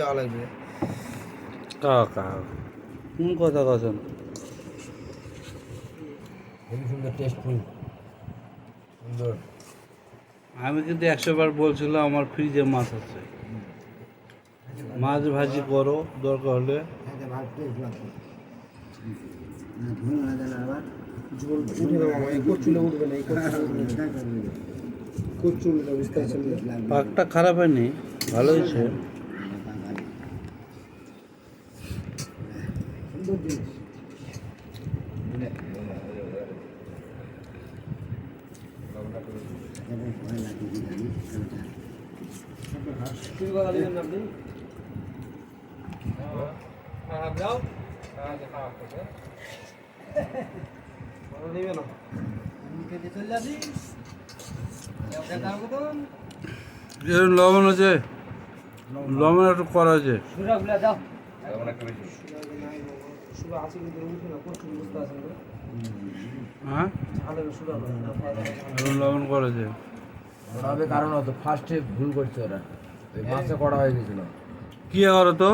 যাওয়া লাগবে। কোন কথা কথা সুন্দর টেস্টফুল সুন্দর। আমি কিন্তু একশো বার বলছিলাম আমার ফ্রিজে মাছ আছে। মাছ ভাজি করো দরকার হলে। কচুলে বিস্তার চলবে পাকটা খারাপ হয়নি? ভালো হয়েছে। না আপনি নিবে না এরকম লবণ আছে। লবণ একটু করা আছে। সুরা আছে কিন্তু উঠবে না কচু বুঝতে আছে হ্যাঁ? ঝালের সুরা লবণ করা আছে হবে কারণ হতো ফার্স্টে ভুল করছে ওরা। মাসে করা হয়ে গেছিল কি করো তো